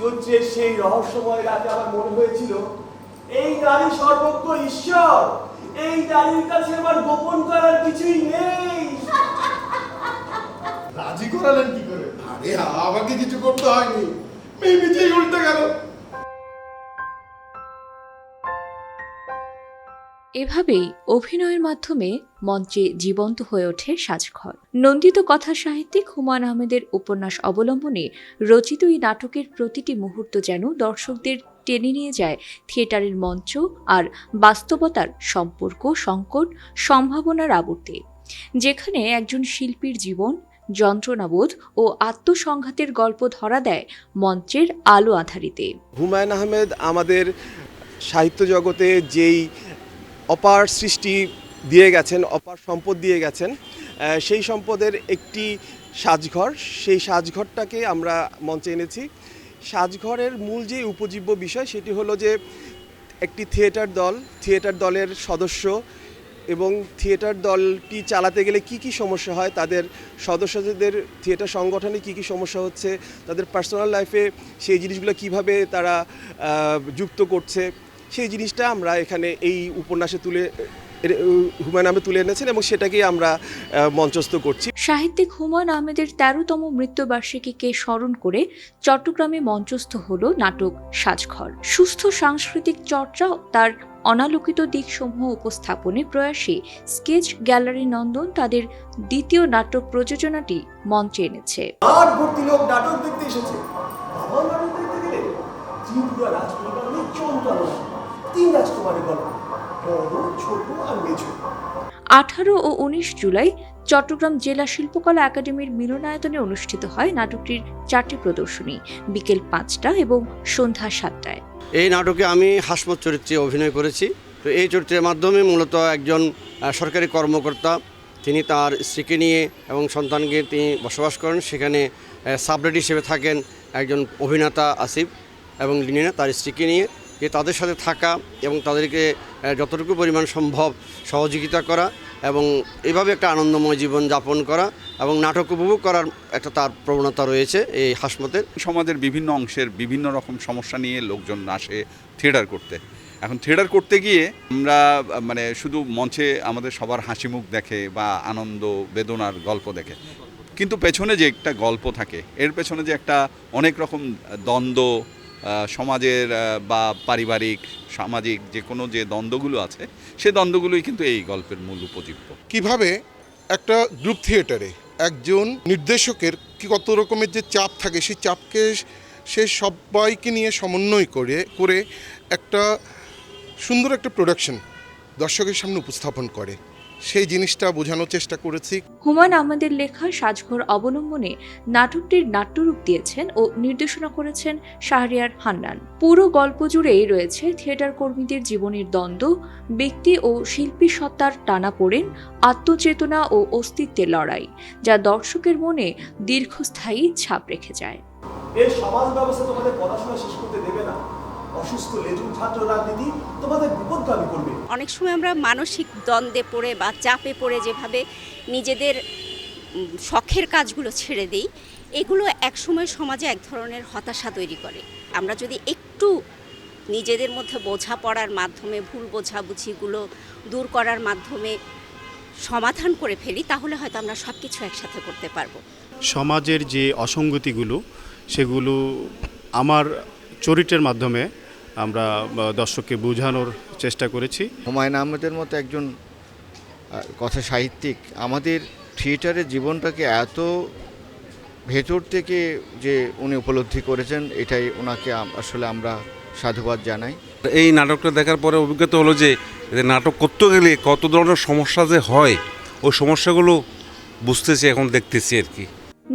চৈত্রের সেই রহস্যময় রাতে আমার মনে হয়েছিল, এই নারী সর্বজ্ঞ ঈশ্বর, এই নারীর কাছে আমার গোপন করার কিছুই নেই। রাজি করালেন কি করে? আরে, আমাকে কিছু করতে হয়নি। মেয়ে নিজেই উল্টে গেল। এভাবেই অভিনয়ের মাধ্যমে মঞ্চে জীবন্ত হয়ে ওঠে সাজঘর। নন্দিত কথা সাহিত্যিক হুমায়ুন আহমেদের উপন্যাস অবলম্বনে রচিত এই নাটকের প্রতিটি মুহূর্ত যেন দর্শকদের টেনে নিয়ে যায় থিয়েটারের মঞ্চ আর বাস্তবতার সম্পর্ক, সংকট, সম্ভাবনার আবর্তে। যেখানে একজন শিল্পীর জীবন, যন্ত্রণাবোধ ও আত্মসংঘাতের গল্প ধরা দেয় মঞ্চের আলো আধারিতে। হুমায়ুন আহমেদ আমাদের সাহিত্য জগতে যেই অপার সৃষ্টি দিয়ে গেছেন, অপার সম্পদ দিয়ে গেছেন। সেই সম্পদের একটি সাজঘর, সেই সাজঘরটাকে আমরা মঞ্চে এনেছি। সাজঘরের মূল যে উপজীব্য বিষয় সেটি হলো যে একটি থিয়েটার দল, থিয়েটার দলের সদস্য এবং থিয়েটার দলটি চালাতে গেলে কি কি সমস্যা হয়, তাদের সদস্যদের থিয়েটার সংগঠনে কি কি সমস্যা হচ্ছে, তাদের পার্সোনাল লাইফে সেই জিনিসগুলো কীভাবে তারা যুক্ত করছে সেই জিনিসটা আমরা এখানে এই উপন্যাসে তুলে হুমায়ুন আহমেদ তুলে এনেছেন এবং সেটাকেই আমরা আহ, মঞ্চস্থ করছি। সাহিত্যিক হুমায়ুন আহমেদের তেরোতম মৃত্যুবার্ষিকীকে স্মরণ করে চট্টগ্রামে মঞ্চস্থ হল নাটক সাজঘর। সুস্থ সাংস্কৃতিক চর্চা তার অনালোকিত দিকসমূহ উপস্থাপনে প্রয়াসী স্কেচ গ্যালারি নন্দন তাদের দ্বিতীয় নাটক প্রযোজনাটি মঞ্চে এনেছে। লোক নাটক দেখতে এসেছে। তিন রাজকুমারের গল্প বড় ছোট আর মেঝো। আঠারো ও উনিশ জুলাই চট্টগ্রাম জেলা শিল্পকলা একাডেমির মিলনায়তনে অনুষ্ঠিত হয় নাটকটির চারটি প্রদর্শনী বিকেল পাঁচটা এবং সন্ধ্যা সাতটায়। এই নাটকে আমি হাসমত চরিত্রে অভিনয় করেছি। তো এই চরিত্রের মাধ্যমে মূলত একজন সরকারি কর্মকর্তা তিনি তার স্ত্রীকে নিয়ে এবং সন্তানকে তিনি বসবাস করেন। সেখানে সাবলেট হিসেবে থাকেন একজন অভিনেতা আসিফ এবং লিনিনা তার স্ত্রীকে নিয়ে। যে তাদের সাথে থাকা এবং তাদেরকে যতটুকু পরিমাণ সম্ভব সহযোগিতা করা এবং এভাবে একটা আনন্দময় জীবন যাপন করা এবং নাটক উপভোগ করার একটা তার প্রবণতা রয়েছে এই হাসমতের। সমাজের বিভিন্ন অংশের বিভিন্ন রকম সমস্যা নিয়ে লোকজন আসে থিয়েটার করতে। এখন থিয়েটার করতে গিয়ে আমরা মানে শুধু মঞ্চে আমাদের সবার হাসি মুখ দেখে বা আনন্দ, বেদনার গল্প দেখে। কিন্তু পেছনে যে একটা গল্প থাকে, এর পেছনে যে একটা অনেক রকম দ্বন্দ্ব সমাজের বা পারিবারিক, সামাজিক যে কোনো যে দ্বন্দ্বগুলো আছে, সে দ্বন্দ্বগুলোই কিন্তু এই গল্পের মূল উপজীব্য। কীভাবে একটা গ্রুপ থিয়েটারে একজন নির্দেশকের কি কত রকমের যে চাপ থাকে, সেই চাপকে সে সবাইকে নিয়ে সমন্বয় করে করে একটা সুন্দর একটা প্রোডাকশন দর্শকের সামনে উপস্থাপন করে। সেই জিনিসটা বোঝানোর চেষ্টা করেছি। হুমায়ুন আহমেদের লেখা সাজঘর অবলম্বনে নাটকটির নাট্যরূপ দিয়েছেন ও নির্দেশনা করেছেন শাহরিয়ার হান্নান পুরো গল্প জুড়েই রয়েছে থিয়েটার কর্মীদের জীবনের দ্বন্দ্ব ব্যক্তি ও শিল্পী সত্তার টানাপোড়েন আত্মচেতনা ও অস্তিত্বের লড়াই যা দর্শকের মনে দীর্ঘস্থায়ী ছাপ রেখে যায়। এই সমাজ ব্যবস্থা তোমাদের পড়াশোনা শেষ করতে দেবে না। অসুস্থ লেজুর ছাত্র রাজনীতি তোমাদের বিপদগামী করবে। অনেক সময় আমরা মানসিক দ্বন্দ্বে পড়ে বা চাপে পড়ে যেভাবে নিজেদের শখের কাজগুলো ছেড়ে দিই এগুলো একসময় সমাজে এক ধরনের হতাশা তৈরি করে। আমরা যদি একটু নিজেদের মধ্যে বোঝাপড়ার মাধ্যমে ভুল বোঝাবুঝিগুলো দূর করার মাধ্যমে সমাধান করে ফেলি তাহলে হয়তো আমরা সব কিছু একসাথে করতে পারব। সমাজের যে অসঙ্গতিগুলো সেগুলো আমার চরিত্রের মাধ্যমে আমরা দর্শককে বোঝানোর চেষ্টা করেছি। হুমায়ুন আহমেদের মতো একজন কথা সাহিত্যিক আমাদের থিয়েটারের জীবনটাকে এত ভেতর থেকে যে উনি উপলব্ধি করেছেন এটাই ওনাকে আসলে আমরা সাধুবাদ জানাই। এই নাটকটা দেখার পরে অভিজ্ঞতা হলো যে এদের নাটক করতে গেলে কত ধরনের সমস্যা যে হয় ওই সমস্যাগুলো বুঝতেছি এখন দেখতেছি আর কি।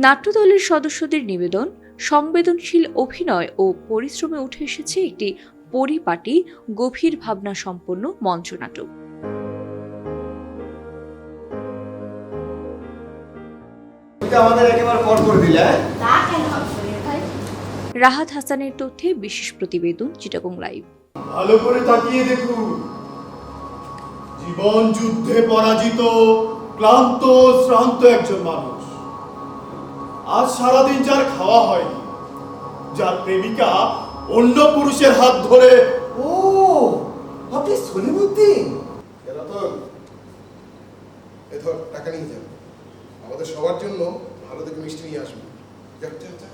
নাট্যদলের সদস্যদের নিবেদন সংবেদনশীল অভিনয় ও পরিশ্রমে উঠে এসেছে একটি পরিপাটি গভীর ভাবনা সম্পন্ন মঞ্চনাটক আমাদের একেবারে পর করে দিলে হ্যাঁ? রাহাত হাসানের তথ্যে বিশেষ প্রতিবেদন চিটাগং লাইভ। ভালো করে তাকিয়ে দেখুন। জীবন যুদ্ধে পরাজিত ক্লান্ত শ্রান্ত একজন মানুষ। আজ সারাদিন যার খাওয়া হয়নি যার প্রেমিকা অন্য পুরুষের হাত ধরে। ও আপনি সলিমুদ্দিন? রতন এ ধর টাকা নিয়ে যান আমাদের সবার জন্য ভালো দেখে মিষ্টি নিয়ে আসবি। যা যা